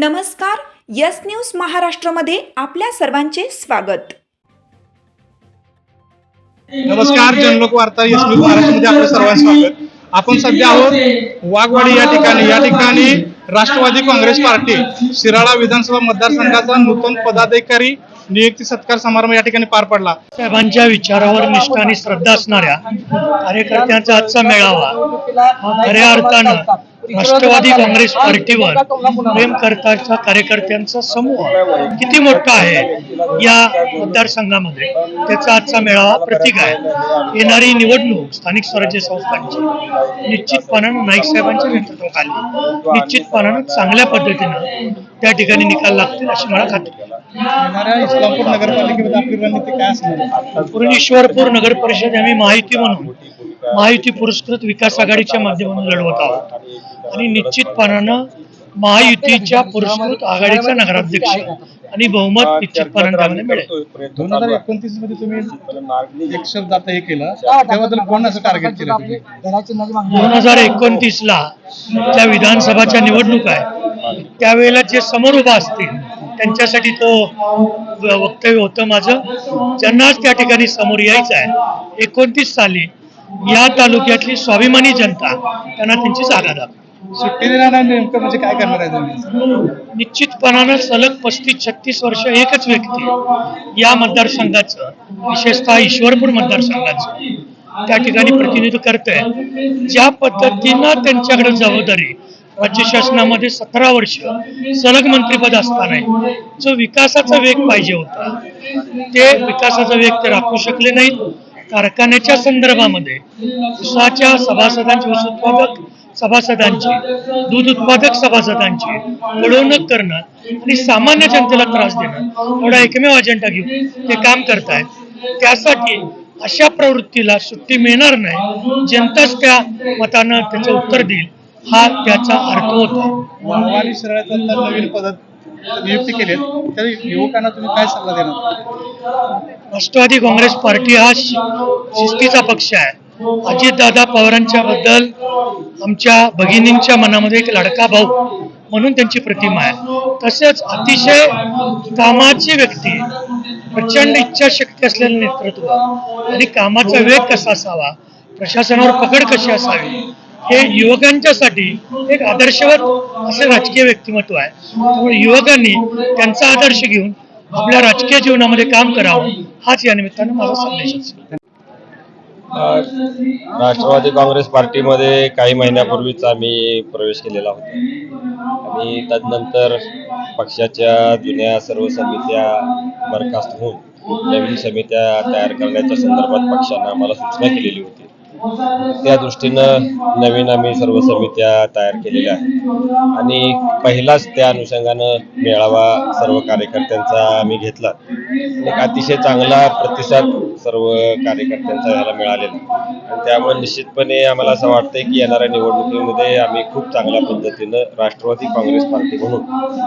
नमस्कार yes news महाराष्ट्रमध्ये आपल्या सर्वांचे स्वागत. नमस्कार जनलोक वार्ता यश न्यूज महाराष्ट्रामध्ये आपलं सर्वांचं स्वागत. आपण सध्या आहोत वाघवाडी या ठिकाणी. या ठिकाणी राष्ट्रवादी काँग्रेस पार्टी शिराळा विधानसभा मतदारसंघाचा नूतन पदाधिकारी नियुक्ती सत्कार समारंभ या ठिकाणी पार पडला. साहेबांच्या विचारावर निष्ठा आणि श्रद्धा असणाऱ्या कार्यकर्त्यांचा आजचा मेळावा खऱ्या अर्थानं राष्ट्रवादी काँग्रेस पार्टीवर प्रेम करताच्या कार्यकर्त्यांचा समूह किती मोठा आहे या मतदारसंघामध्ये? त्याचा आजचा मेळावा प्रतीक आहे. येणारी निवडणूक स्थानिक स्वराज्य संस्थांची निश्चितपणानं नाईक साहेबांच्या नेतृत्वाखाली निश्चितपणानं चांगल्या पद्धतीनं त्या ठिकाणी निकाल लागतील अशी मला खात्री इस्लामपूर नगरपालिकेमध्ये आपली रणनीती काय असणार? आहे? पूर्णेश्वरपूर नगर परिषद आम्ही महायुती म्हणून महायुती पुरस्कृत विकास आघाडीच्या माध्यमातून लढवत आहोत. आणि निश्चितपणानं महायुतीच्या पुरस्कृत आघाडीचा नगराध्यक्ष आणि बहुमत निश्चितपणाने त्यामध्ये मिळेल. दोन हजार एकोणतीसमध्ये तुम्ही एक शब्द आता हे केलं. त्याबद्दल कोण असं टार्गेट केलं दोन हजार एकोणतीस ला ज्या विधानसभाच्या निवडणूक आहे त्यावेळेला जे समोर उभा असतील त्यांच्यासाठी तो वक्तव्य होतं माझं. ज्यांनाच त्या ठिकाणी समोर यायचं आहे एकोणतीस साली या तालुक्यातली स्वाभिमानी जनता त्यांना त्यांची जागा दाखवली सुट्टी देणार नेमकं म्हणजे काय करणार आहे तुम्ही? निश्चितपणानं सलग पस्तीस छत्तीस वर्ष एकच व्यक्ती या मतदारसंघाचं विशेषतः ईश्वरपूर मतदारसंघाचं त्या ठिकाणी प्रतिनिधित्व करतंय. ज्या पद्धतीनं त्यांच्याकडे जबाबदारी राज्य शासनामध्ये सतरा वर्ष सलग मंत्रिपद असताना जो विकासाचा वेग पाहिजे होता ते विकासाचा वेग ते राखू शकले नाहीत. कारखान्याच्या संदर्भामध्ये ऊसाच्या सभासदांची ऊस उत्पादक सभासदांची दूध उत्पादक सभासदांची वळवणूक करणं आणि सामान्य जनतेला त्रास देणं एवढा एकमेव अजेंडा घेऊन ते काम करतायत. त्यासाठी अशा प्रवृत्तीला सुट्टी मिळणार नाही. जनताच त्या मतानं त्याचं उत्तर देईल. हा त्याचा अर्थ होता. नवीन पदात नियुक्ती केली तर युवकांना तुम्ही काय सल्ला देणार? राष्ट्रवादी काँग्रेस पार्टी हा शिस्तीचा पक्ष आहे. अजितदादा पवारांच्या बद्दल आमच्या भगिनींच्या मनामध्ये एक लाडका भाऊ म्हणून त्यांची प्रतिमा आहे. तसेच अतिशय कामाची व्यक्ती प्रचंड इच्छाशक्ती असलेलं नेतृत्व आणि कामाचा वेग कसा असावा प्रशासनावर पकड कशी असावी हे युवकांच्यासाठी एक आदर्शवत असे राजकीय व्यक्तिमत्व आहे. त्यामुळे युवकांनी त्यांचा आदर्श घेऊन आपल्या राजकीय जीवनामध्ये काम करावं हाच या निमित्तानं माझा संदेश असेल राष्ट्रवादी काँग्रेस पार्टीमध्ये काही महिन्यापूर्वीच आम्ही प्रवेश केलेला होता. आणि तदनंतर पक्षाच्या जुन्या सर्व समित्या बरखास्त होऊन नवीन समित्या तयार करण्याच्या संदर्भात पक्षानं आम्हाला सूचना केलेली होती. त्या दृष्टीनं नवीन आम्ही सर्व समित्या तयार केलेल्या आहेत. आणि पहिलाच त्या अनुषंगानं मेळावा सर्व कार्यकर्त्यांचा आम्ही घेतला. एक अतिशय चांगला प्रतिसाद सर्व कार्यकर्त्यांचा ह्याला मिळालेला. आणि त्यामुळे निश्चितपणे आम्हाला असं वाटतंय की येणाऱ्या निवडणुकीमध्ये आम्ही खूप चांगल्या पद्धतीनं राष्ट्रवादी काँग्रेस पार्टी म्हणून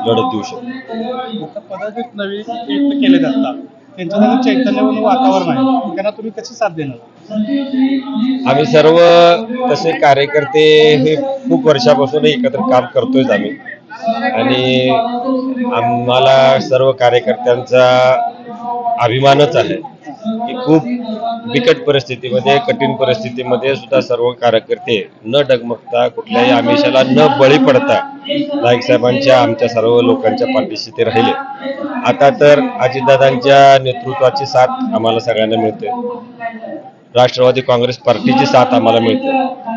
लढत देऊ शकतो पदाधिक नवीन केले जातात त्यांच्यामध्ये चैतन्यपूर्ण वातावरण आहे. त्यांना तुम्ही कशी साथ देणार? आम्ही सर्व तसे कार्यकर्ते हे खूप वर्षापासून एकत्र काम करतोयच आम्ही. आणि आम्हाला सर्व कार्यकर्त्यांचा अभिमानच आहे की खूप बिकट परिस्थितीमध्ये कठीण परिस्थितीमध्ये सुद्धा सर्व कार्यकर्ते न डगमगता कुठल्याही आमिषाला न बळी पडता नाईक साहेबांच्या आमच्या सर्व लोकांच्या पाठीशी ते राहिले. आता तर अजितदादांच्या नेतृत्वाची साथ आम्हाला सगळ्यांना मिळते. राष्ट्रवादी काँग्रेस पार्टीची साथ आम्हाला मिळते.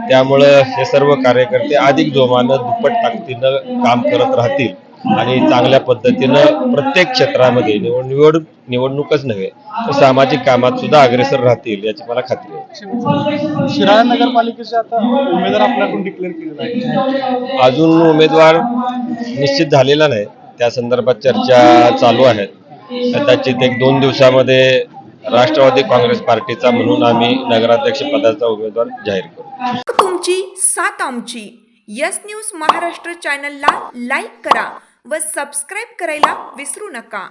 त्यामुळं हे सर्व कार्यकर्ते अधिक जोमानं दुप्पट ताकदीनं काम करत राहतील आणि चांगल्या पद्धतीनं प्रत्येक क्षेत्रामध्ये निवड निवड निवडणूकच नव्हे तर सामाजिक कामात सुद्धा अग्रेसर राहतील याची मला खात्री आहे. शिराळा नगरपालिकेचे आता उमेदवार आपल्याकडून डिक्लेअर केलेला आहे अजून उमेदवार निश्चित झालेला नाही. त्या संदर्भात चर्चा चालू आहेत. कदाचित एक दोन दिवसामध्ये राष्ट्रवादी काँग्रेस पार्टीचा म्हणून आम्ही नगराध्यक्ष पदाचा उमेदवार जाहीर करू. तुमची सात आमची. यस न्यूज महाराष्ट्र चॅनलला लाईक करा व सबस्क्राईब करायला विसरू नका.